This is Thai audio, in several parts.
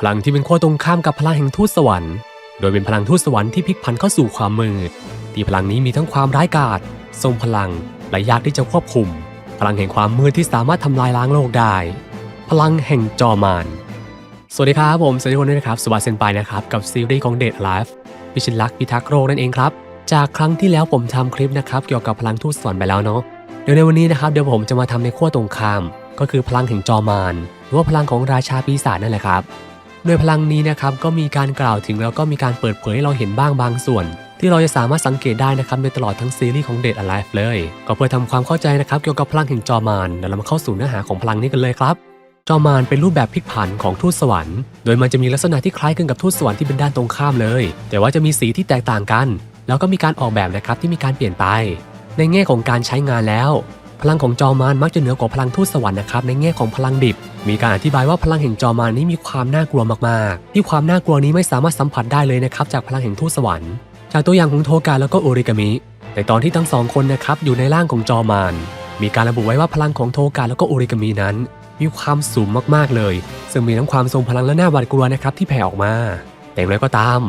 พลังที่เป็นขั้วตรงข้ามกับพลังแห่งทูตสวรรค์ โดยเป็นพลังทูตสวรรค์ที่พลิกผันเข้าสู่ความมืด ที่พลังนี้มีทั้งความร้ายกาจ ทรงพลัง และยากที่จะควบคุม พลังแห่งความมืดที่สามารถทำลายล้างโลกได้ พลังแห่งจอมาน สวัสดีครับผมสวัสดีคนด้วยนะครับสวัสดีเซนไปนะครับ กับซีรีส์ของเดทไลฟ์พิชิตลักษณ์พิทักษ์โรคนั่นเองครับ จากครั้งที่แล้วผมทำคลิปนะครับเกี่ยวกับพลังทูตสวรรค์ไปแล้วเนาะ เดี๋ยวในวันนี้นะครับเดี๋ยวผมจะมาทำในขั้วตรงข้าม ก็คือพลังแห่งจอมาน หรือว่าพลังของราชาปีศาจนั่นแหละครับ โดยพลังนี้นะครับก็มีการกล่าวถึงแล้วก็มีการเปิดเผยให้เราเห็นบ้างบางส่วน ที่เราจะสามารถสังเกตได้นะครับในตลอดทั้งซีรีส์ของ Dead Alive เลย ก็เพื่อทำความเข้าใจนะครับเกี่ยวกับพลังแห่งจอมานเดี๋ยวเรามาเข้าสู่เนื้อหาของพลังนี้กันเลยครับจอมานเป็นรูปแบบพลิกผันของทูตสวรรค์ โดยมันจะมีลักษณะที่คล้ายคลึงกับทูตสวรรค์ที่เป็นด้านตรงข้ามเลย แต่ว่าจะมีสีที่แตกต่างกัน แล้วก็มีการออกแบบนะครับที่มีการเปลี่ยนไป ในแง่ของการใช้งานแล้ว พลังของจอมานมักจะเหนือกว่าพลังทูตสวรรค์นะครับในแง่ของพลังดิบ มีการอธิบายว่าพลังแห่งจอมานนี้มีความน่ากลัวมากๆ ที่ความน่ากลัวนี้ไม่สามารถสัมผัสได้เลยนะครับจากพลังแห่งทูตสวรรค์ จากตัวอย่างของโทกาแล้วก็โอริกามิ ในตอนที่ทั้งสองคนนะครับอยู่ในร่างของจอมานมีการระบุไว้ว่าพลังของโทกาแล้วก็โอริกามินั้น มีความสูงมากๆเลย ซึ่งมีทั้งความทรงพลังและน่าหวาดกลัวนะครับที่แผ่ออกมา แต่อย่างไรก็ตาม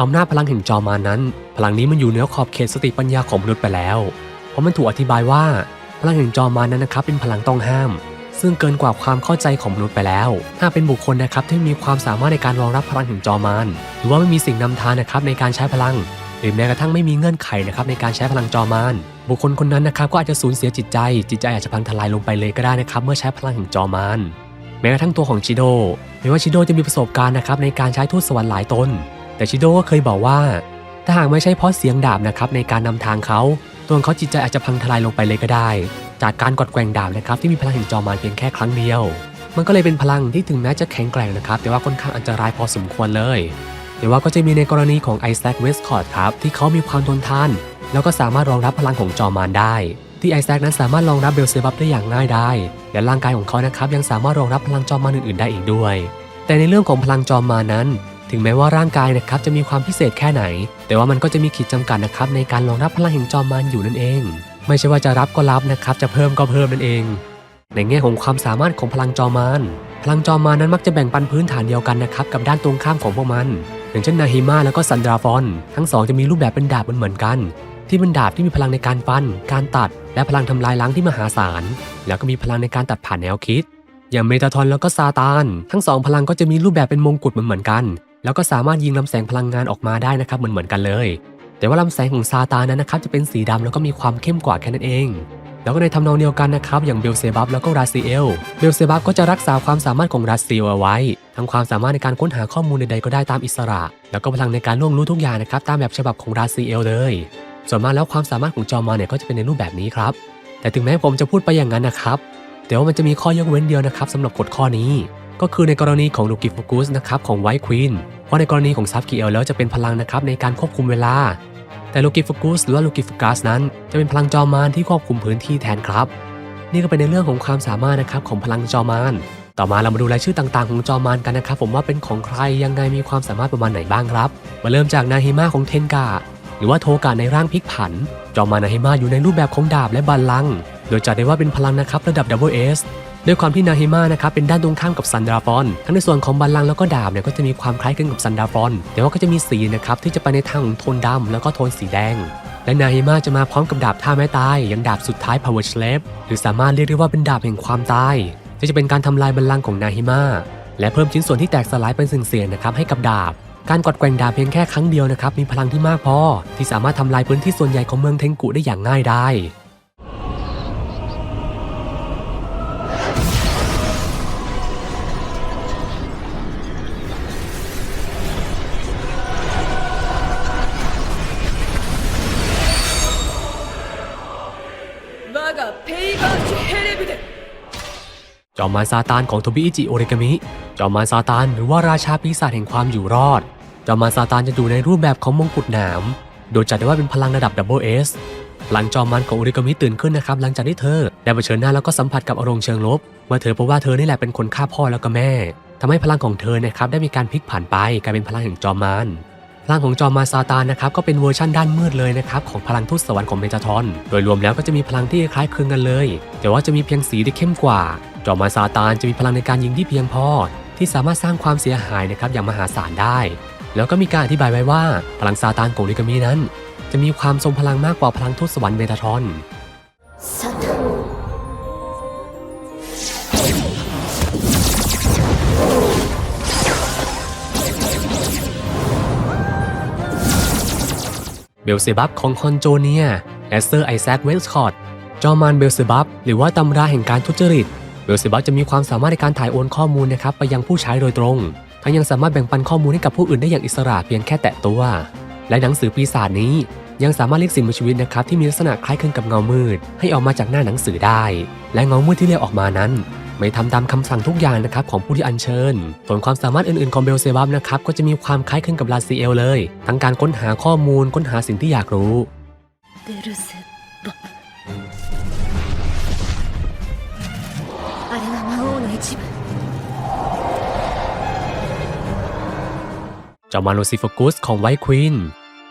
อำนาจพลังแห่งจอมานนั้น พลังนี้มันอยู่เหนือขอบเขตสติปัญญาของมนุษย์ไปแล้ว เพราะมันถูกอธิบายว่า ลังแห่งจอมานนั้นนะครับเป็นพลังต้องห้าม ซึ่งเกินกว่าความเข้าใจของมนุษย์ไปแล้ว ถ้าเป็นบุคคลนะครับที่มีความสามารถในการรองรับพลังแห่งจอมานหรือว่าไม่มีสิ่งนำทางนะครับในการใช้พลัง หรือแม้กระทั่งไม่มีเงื่อนไขนะครับในการใช้พลังจอมานบุคคลคนนั้นนะครับก็อาจจะสูญเสียจิตใจ จิตใจอาจจะพังทลายลงไปเลยก็ได้นะครับ เมื่อใช้พลังแห่งจอมานแม้กระทั่งตัวของชิโดแม้ว่าชิโดจะมีประสบการณ์นะครับในการใช้ทูตสวรรค์หลายตนแต่ชิโดก็เคยบอกว่า ถ้าหากไม่ใช่เพราะเสียงดาบนะครับในการนำทางเขา ตัวเขาจิตใจอาจจะพังทลายลงไปเลยก็ได้ จากการกดแกว่งดาบนะครับที่มีพลังแห่งจอมานเพียงแค่ครั้งเดียว มันก็เลยเป็นพลังที่ถึงแม้จะแข็งแกร่งนะครับ แต่ว่าค่อนข้างอันตรายพอสมควรเลย แต่ว่าก็จะมีในกรณีของไอแซคเวสคอร์ดครับที่เขามีความทนทาน แล้วก็สามารถรองรับพลังของจอมานได้ ที่ไอแซคนั้นสามารถรองรับเบลเซบับได้อย่างง่ายได้ และร่างกายของเขานะครับยังสามารถรองรับพลังจอมานอื่นๆได้อีกด้วย แต่ในเรื่องของพลังจอมานนั้น ถึงแม้ว่าร่างกายนะครับจะมีความพิเศษแค่ไหน แต่ว่ามันก็จะมีขีดจำกัดนะครับในการรองรับพลังแห่งจอมานอยู่นั่นเอง ไม่ใช่ว่าจะรับก็รับนะครับจะเพิ่มก็เพิ่มนั่นเอง ในแง่ของความสามารถของพลังจอมานพลังจอมานนั้นมักจะแบ่งปันพื้นฐานเดียวกันนะครับกับด้านตรงข้ามของพวกมัน อย่างเช่นนาฮิมาแล้วก็ซันดราฟอน ทั้งสองจะมีรูปแบบเป็นดาบเหมือนกัน ที่เป็นดาบที่มีพลังในการฟัน การตัด และพลังทำลายล้างที่มหาศาล แล้วก็มีพลังในการตัดผ่านแนวคิดอย่างเมตาทอนแล้วก็ซาตาน ทั้งสองพลังก็จะมีรูปแบบเป็นมงกุฎเหมือนกัน แล้วก็สามารถยิงลำแสงพลังงานออกมาได้นะครับเหมือนๆกันเลย แต่ว่าลำแสงของซาตานนั้นนะครับจะเป็นสีดำแล้วก็มีความเข้มกว่าแค่นั้นเอง แล้วก็ในทำนองเดียวกันนะครับอย่างเบลเซบับแล้วก็ราซิเอล เบลเซบับก็จะรักษาความสามารถของราซิเอลเอาไว้ ทั้งความสามารถในการค้นหาข้อมูลใดๆก็ได้ตามอิสระ แล้วก็พลังในการล่วงรู้ทุกอย่างนะครับตามแบบฉบับของราซิเอลเลย ส่วนมากแล้วความสามารถของจอมานเนี่ยก็จะเป็นในรูปแบบนี้ครับ แต่ถึงแม้ผมจะพูดไปอย่างนั้นนะครับแต่ว่ามันจะมีข้อยกเว้นเดียวนะครับสำหรับกฎข้อนี้ ก็คือในกรณีของลูกิฟุกุสนะครับของไวท์ควีน ราะในกรณีของซับกิเอลแล้วจะเป็นพลังนะครับในการควบคุมเวลา แต่ลูกิฟุกุสหรือว่าลูกิฟุกัสนั้น จะเป็นพลังจอมานที่ควบคุมพื้นที่แทนครับ นี่ก็เป็นในเรื่องของความสามารถนะครับของพลังจอมาน ต่อมาเรามาดูรายชื่อต่างๆ ของจอมานกันนะครับ ผมว่าเป็นของใครยังไงมีความสามารถประมาณไหนบ้างครับ มาเริ่มจากนาฮิมาของเทนกาหรือว่าโทกะในร่างพลิกผัน จอมานนาฮิมาอยู่ในรูปแบบของดาบและบัลลัง โดยจัดได้ว่าเป็นพลังนะครับระดับ Double S ด้วยความที่นาฮิมานะครับเป็นด้านตรงข้ามกับซันดราฟอน ทั้งในส่วนของบัลลังก์แล้วก็ดาบเนี่ยก็จะมีความคล้ายคลึงกับซันดราฟอน แต่ว่าก็จะมีสีนะครับที่จะไปในทางของโทนดำแล้วก็โทนสีแดง และนาฮิมาจะมาพร้อมกับดาบท่าไม้ตายอย่างดาบสุดท้าย Power Slave หรือสามารถเรียกได้ว่าเป็นดาบแห่งความตายที่จะเป็นการทำลายบัลลังก์ของนาฮิมาและเพิ่มชิ้นส่วนที่แตกสลายเป็นสิ่งเสียงนะครับให้กับดาบ การกดแกว่งดาบเพียงแค่ครั้งเดียวนะครับมีพลังที่มากพอที่สามารถทำลายพื้นที่ส่วนใหญ่ของเมืองเทงกุได้อย่างง่ายได้ จอมมารซาตานของโทบิอิจิโอริกามิ จอมมารซาตานหรือว่าราชาปีศาจแห่งความอยู่รอด จอมมารซาตานจะอยู่ในรูปแบบของมงกุฎหนาม โดยจัดได้ว่าเป็นพลังระดับ Double S หลังจอมมารของโอริกามิตื่นขึ้นนะครับ หลังจากที่เธอ ได้เผชิญหน้าแล้วก็สัมผัสกับอารมณ์เชิงลบ เมื่อเธอพบว่าเธอนี่แหละเป็นคนฆ่าพ่อแล้วก็แม่ทำให้พลังของเธอนะครับได้มีการพลิกผันไปกลายเป็นพลังแห่งจอมมารพลังของจอมมารซาตานนะครับก็เป็นเวอร์ชั่นด้านมืดเลยนะครับของพลังทูตสวรรค์ของเมจาทอน โดยรวมแล้วก็จะมีพลังที่คล้ายคลึงกันเลย แต่ว่าจะมีเพียงสีที่เข้มกว่า จอมวานซาตานจะมีพลังในการยิงที่เพียงพอ ที่สามารถสร้างความเสียหายนะครับอย่างมหาศาลได้ แล้วก็มีการอธิบายไว้ว่าพลังซาตานของลิกามีนั้น จะมีความทรงพลังมากกว่าพลังทูตสวรรค์เมตาทอนเบลเซบับของคอนโจเนียแอสเซอร์ไอแซคเวลส์คอร์ดจอมานเบลเซบับหรือว่าตำราแห่งการทุจริต โดยเซบัสจะมีความสามารถในการถ่ายโอนข้อมูลนะครับไปยังผู้ใช้โดยตรง ทั้งยังสามารถแบ่งปันข้อมูลให้กับผู้อื่นได้อย่างอิสระเพียงแค่แตะตัว และหนังสือปีศาจนี้ ยังสามารถเรียกสิ่งมีชีวิตนะครับที่มีลักษณะคล้ายคลึงกับเงามืด ให้ออกมาจากหน้าหนังสือได้ และเงามืดที่เรียกออกมานั้น ไม่ทำตามคำสั่งทุกอย่างนะครับของผู้ที่อัญเชิญ ส่วนความสามารถอื่นๆของเบลเซบับนะครับก็จะมีความคล้ายคลึงกับลาซีเอลเลย ทั้งการค้นหาข้อมูลค้นหาสิ่งที่อยากรู้เบลเซ จอมานลูซิฟกุสของไวท์ควีน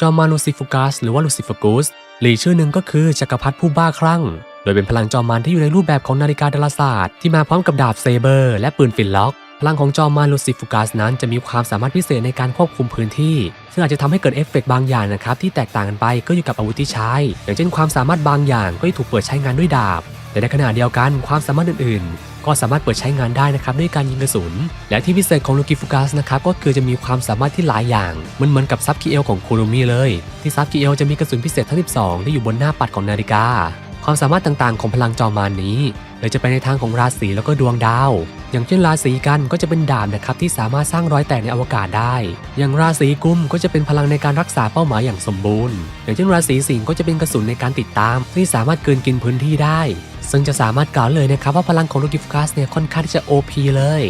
จอมานลูซิฟกัสหรือว่าลูซิฟกุสหรือชื่อหนึ่งก็คือจักรพรรดิผู้บ้าคลั่ง โดยเป็นพลังจอมานที่อยู่ในรูปแบบของนาฬิกาดาราศาสตร์ที่มาพร้อมกับดาบเซเบอร์ และปืนฟินล็อก พลังของจอมานลูซิฟกัสนั้นจะมีความสามารถพิเศษในการควบคุมพื้นที่ ซึ่งอาจจะทำให้เกิดเอฟเฟกต์บางอย่างนะครับที่แตกต่างกันไปก็อยู่กับอาวุธที่ใช้ อย่างเช่นความสามารถบางอย่างก็จะถูกเปิดใช้งานด้วยดาบ แต่ในขณะเดียวกันความสามารถอื่นๆ ก็สามารถเปิดใช้งานได้นะครับด้วยการยิงกระสุน และที่พิเศษของลูกิฟูกัสนะครับก็คือจะมีความสามารถที่หลายอย่าง มันเหมือนกับซับคีเอลของคูรุมิเลย ที่ซับคีเอลจะมีกระสุนพิเศษทั้ง 12 ที่อยู่บนหน้าปัดของนาฬิกา ความสามารถต่างๆ ของพลังจอมานนี้เลยจะไปในทางของราศีแล้วก็ดวงดาว อย่างเช่นราศีกันก็จะเป็นดาบนะครับที่สามารถสร้างรอยแตกในอวกาศได้ อย่างราศีกุมก็จะเป็นพลังในการรักษาเป้าหมายอย่างสมบูรณ์ อย่างเช่นราศีสิงห์ก็จะเป็นกระสุนในการติดตาม ที่สามารถเกินกินพื้นที่ได้ ซึ่งจะสามารถกล่าวเลยนะครับว่าพลังของลูกิฟกัสเนี่ยค่อนข้างที่จะ OP เลย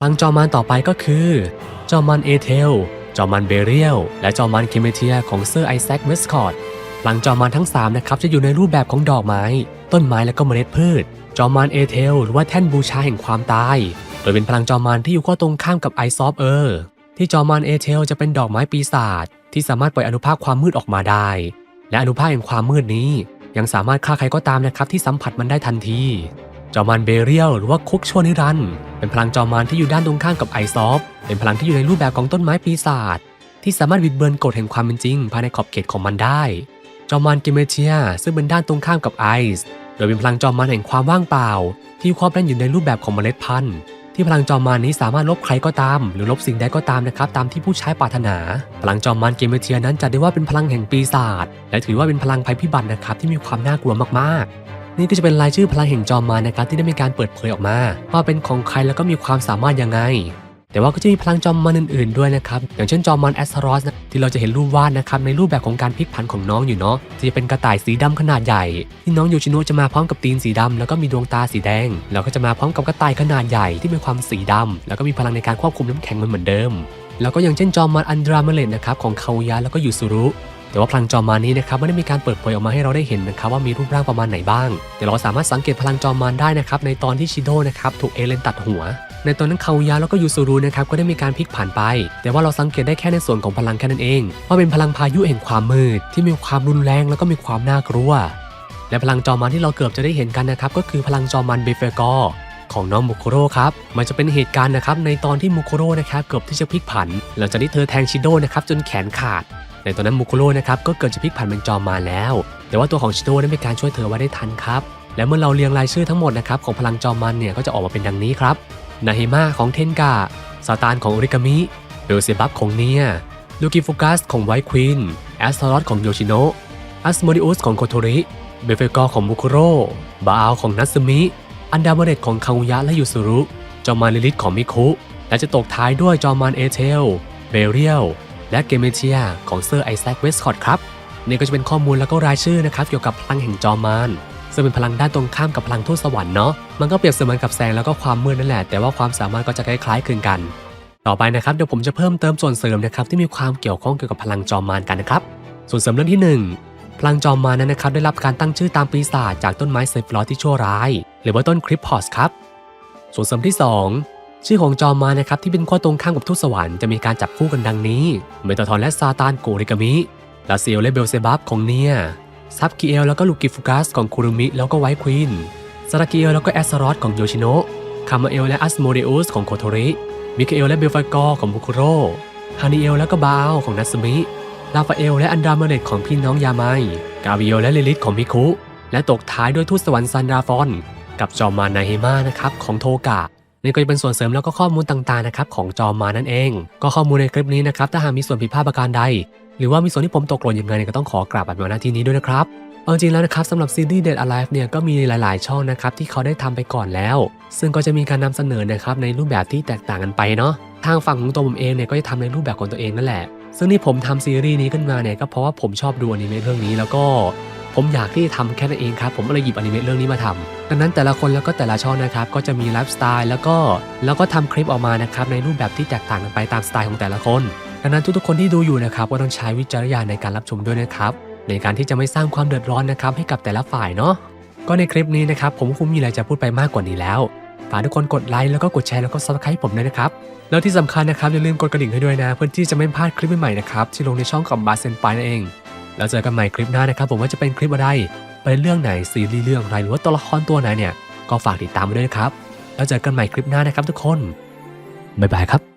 พลังจอมันต่อไปก็คือ จอมันเอเทล จอมันเบเรียล และจอมันเคเมเทียของเซอร์ไอแซคเวสคอตหลังจอมันทั้ง 3 นะครับ จะอยู่ในรูปแบบของดอกไม้ ต้นไม้และก็เมล็ดพืช จอมานเอเทล หรือว่าแท่นบูชาแห่งความตาย โดยเป็นพลังจอมานที่อยู่ข้อตรงข้ามกับไอซอฟเออร์ที่จอมานเอเทลจะเป็นดอกไม้ปีศาจที่สามารถปล่อยอนุภาคความมืดออกมาได้ และอนุภาคแห่งความมืดนี้ ยังสามารถฆ่าใครก็ตามนะครับที่สัมผัสมันได้ทันที จอมานเบเรียลหรือว่าคุกชวนิรันเป็นพลังจอมานที่อยู่ด้านตรงข้ามกับไอซอฟเป็นพลังที่อยู่ในรูปแบบของต้นไม้ปีศาจที่สามารถบิดเบือนกฎแห่งความเป็นจริง ภายในขอบเขตของมันได้ จอมานกิเมเทีย ซึ่งเป็นด้านตรงข้ามกับไอซ์ โดยเป็นพลังจอมานแห่งความว่างเปล่า ที่ครอบแน่นอยู่ในรูปแบบของเมล็ดพันธุ์ ที่พลังจอมมานนี้สามารถลบใครก็ตาม หรือลบสิ่งใดก็ตามนะครับตามที่ผู้ใช้ปรารถนา พลังจอมมานเกมเทียนั้นจัดได้ว่าเป็นพลังแห่งปีศาจและถือว่าเป็นพลังภัยพิบัตินะครับที่มีความน่ากลัวมากๆนี่ก็จะเป็นรายชื่อพลังแห่งจอมมารนะครับที่ได้มีการเปิดเผยออกมาว่าเป็นของใครแล้วก็มีความสามารถยังไง แต่ว่าก็จะมีพลังจอมมารอื่นๆด้วยนะครับ อย่างเช่นจอมมารแอสทรอสนะ ที่เราจะเห็นรูปวาดนะครับในรูปแบบของการพลิกผันของน้องอยู่เนาะจะเป็นกระต่ายสีดำขนาดใหญ่ที่น้องยูชิโนะจะมาพร้อมกับตีนสีดำแล้วก็มีดวงตาสีแดง แล้วก็จะมาพร้อมกับกระต่ายขนาดใหญ่ที่มีความสีดำแล้วก็มีพลังในการควบคุมน้ำแข็งเหมือนเหมือนเดิม แล้วก็อย่างเช่นจอมมารอันดราเมเลนนะครับของคาวยะแล้วก็ยูซุรุแต่ว่าพลังจอมมานี้นะครับไม่ได้มีการเปิดเผยออกมาให้เราได้เห็นนะครับว่ามีรูปร่างประมาณไหนบ้าง แต่เราสามารถสังเกตพลังจอมมารได้นะครับในตอนที่ชิโดนะครับถูกเอเลนตัดหัว ในตอนนั้นคาวยะแล้วก็ยูซูรุนะครับก็ได้มีการพลิกผันไป แต่ว่าเราสังเกตได้แค่ในส่วนของพลังแค่นั้นเองว่าเป็นพลังพายุแห่งความมืด ที่มีความรุนแรงแล้วก็มีความน่ากลัว และพลังจอมมารที่เราเกือบจะได้เห็นกันนะครับก็คือพลังจอมมารเบเฟกอร์ของน้องมุโคโร่ครับ มันจะเป็นเหตุการณ์นะครับในตอนที่มุโคโร่นะครับเกือบที่จะพลิกผัน หลังจากที่เธอแทงชิโดนะครับจนแขนขาด ในตอนนั้นมุโคโร่นะครับก็เกือบจะพลิกผันเป็นจอมมาแล้ว แต่ว่าตัวของชิโดได้มีการช่วยเธอไว้ได้ทันครับ และเมื่อเราเรียงรายชื่อทั้งหมดนะครับของพลังจอมมารเนี่ยก็จะออกมาเป็นดังนี้ครับ นาเฮมาของเทนกาซาตานของโอริกามิเบลเซบับของเนีย ลูกิฟูกัสของไวท์ควีนแอสทารอสของโยชิโนะอัสโมดิอุสของโคโทริ เบเฟกอของมุคุโร่ บาอาลของนัตสึมิ อันดามเรตของคาวุยะและยูซุรุ จอมานลิลิตของมิคุ และจะตกท้ายด้วยจอมานเอเทล เบเรียล และเกเมเทียของเซอร์ไอแซคเวสคอตครับ นี่ก็จะเป็นข้อมูลแล้วก็รายชื่อนะครับเกี่ยวกับพลังแห่งจอมาน ซึ่งเป็นพลังด้านตรงข้ามกับพลังทูตสวรรค์เนาะมันก็เปรียบเสมือนกับแสงแล้วก็ความมืดนั่นแหละแต่ว่าความสามารถก็จะคล้ายๆคลึงกัน ต่อไปนะครับเดี๋ยวผมจะเพิ่มเติมส่วนเสริมนะครับที่มีความเกี่ยวข้องเกี่ยวกับพลังจอมมารกันนะครับส่วนเสริมเรื่องที่หนึ่งพลังจอมมารนั้นนะครับได้รับการตั้งชื่อตามปีศาจจากต้นไม้เซฟลอที่ชั่วร้าย หรือว่าต้นคริปพอสครับส่วนเสริมที่สองชื่อของจอมมานะครับที่เป็นขั้วตรงข้ามกับทูตสวรรค์จะมีการจับคู่กันดังนี้ เมตาทอนและซาตานโกริกามิลาเซียลและเบลเซบับของเนีย ซับกิเอลแล้วก็ลูกิฟูกัสของคูรุมิแล้วก็ไวท์ควีนซารากิเอลแล้วก็แอสซารอสของโยชิโนะคามาเอลและอัสโมเดอุสของโคโทริมิคาเอลและเบลฟากอของบุคุโรฮานิเอลและก็บาลของนัสมิลาฟาเอลและอันดราเมเนตของพี่น้องยาไมกาเบียลและลิลิทของมิคุ และตกท้ายด้วยทูตสวรรค์ซันดราฟอน กับจอมานาเฮมานะครับของโทกะนี่ก็จะเป็นส่วนเสริมแล้วก็ข้อมูลต่างๆนะครับของจอมานั่นเอง ก็ข้อมูลในคลิปนี้นะครับถ้าหากมีส่วนผิดพลาดประการใด หรือว่ามีส่วนที่ผมตกหล่นยังไงเนี่ยก็ต้องขอกราบอันมาณที่นี้ด้วยนะครับเอาจริงแล้วนะครับสำหรับซีรีส์ Dead Alive เนี่ยก็มีหลาย ๆ ช่องนะครับที่เขาได้ทำไปก่อนแล้ว ซึ่งก็จะมีการนำเสนอนะครับในรูปแบบที่แตกต่างกันไปเนาะทางฝั่งของตัวผมเองเนี่ยก็จะทำในรูปแบบของตัวเองนั่นแหละ ซึ่งที่ผมทำซีรีส์นี้ขึ้นมาเนี่ยก็เพราะว่าผมชอบดูอนิเมะเรื่องนี้แล้วก็ผมอยากที่จะทำแค่นั้นเองครับ ผมก็เลยหยิบอนิเมะเรื่องนี้มาทำดังนั้นแต่ละคนแล้วก็แต่ละช่องนะครับก็จะมีไลฟ์สไตล์แล้วก็แล้วก็ทำคลิปออกมานะครับในรูปแบบที่แตกต่างกันไปตามสไตล์ของแต่ละคน ดังนั้นทุกๆคนที่ดูอยู่นะครับก็ต้องใช้วิจารณญาณในการรับชมด้วยนะครับ ในการที่จะไม่สร้างความเดือดร้อนนะครับให้กับแต่ละฝ่ายเนาะก็ในคลิปนี้นะครับผมคงมีอะไรจะพูดไปมากกว่านี้แล้วฝากทุกคนกดไลค์แล้วก็กดแชร์แล้วก็ซับสไครต์ผมด้วยนะครับ แล้วที่สำคัญนะครับอย่าลืมกดกระดิ่งให้ด้วยนะ เพื่อที่จะไม่พลาดคลิปใหม่ๆนะครับที่ลงในช่องของบาเซนไปนั่นเอง แล้วเจอกันใหม่คลิปหน้านะครับ ผมว่าจะเป็นคลิปอะไรเป็นเรื่องไหนซีรีส์เรื่องอะไรหรือว่าตัวละครตัวไหนเนี่ยก็ฝากติดตามไว้ด้วยนะครับ แล้วเจอกันใหม่คลิปหน้านะครับทุกคนบ๊ายบายครับ